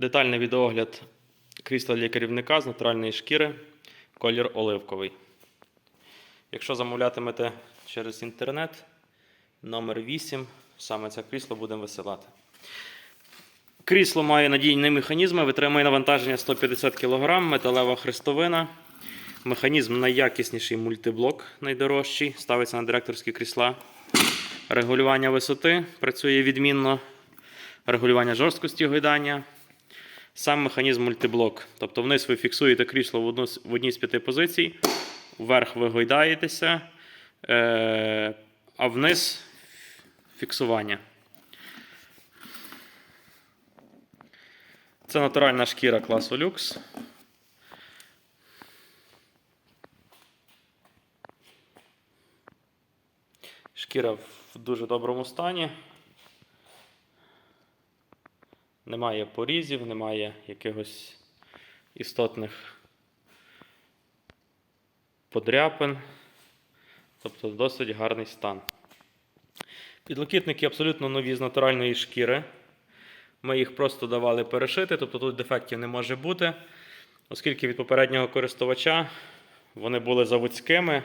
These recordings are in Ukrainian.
Детальний відеогляд крісла для керівника з натуральної шкіри, колір оливковий. Якщо замовлятимете через інтернет, номер 8, саме це крісло будемо висилати. Крісло має надійні механізми, витримує навантаження 150 кг, металева хрестовина. Механізм найякісніший мультиблок, найдорожчий, ставиться на директорські крісла. Регулювання висоти працює відмінно. Регулювання жорсткості гойдання. Сам механізм мультиблок. Тобто вниз ви фіксуєте крісло в, одну, в одній з п'яти позицій, вверх ви гойдаєтеся, е, а вниз фіксування. Це натуральна шкіра класу люкс. Шкіра в дуже доброму стані. Немає порізів, немає якихось істотних подряпин. Тобто досить гарний стан. Підлокітники абсолютно нові з натуральної шкіри. Ми їх просто давали перешити, тобто тут дефектів не може бути, оскільки від попереднього користувача вони були заводськими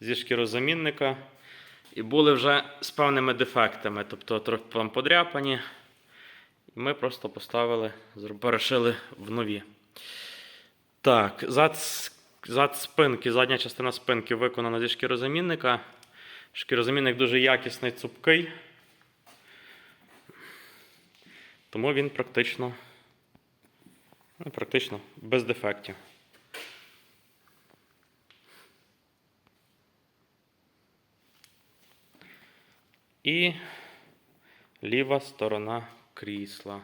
зі шкірозамінника і були вже з певними дефектами, тобто там подряпані. Ми просто поставили, перешили в нові. Так, зад, зад спинки, задня частина спинки виконана зі шкірозамінника. Шкірозамінник дуже якісний, цупкий. Тому він практично, ну, практично без дефектів. І ліва сторона крісла.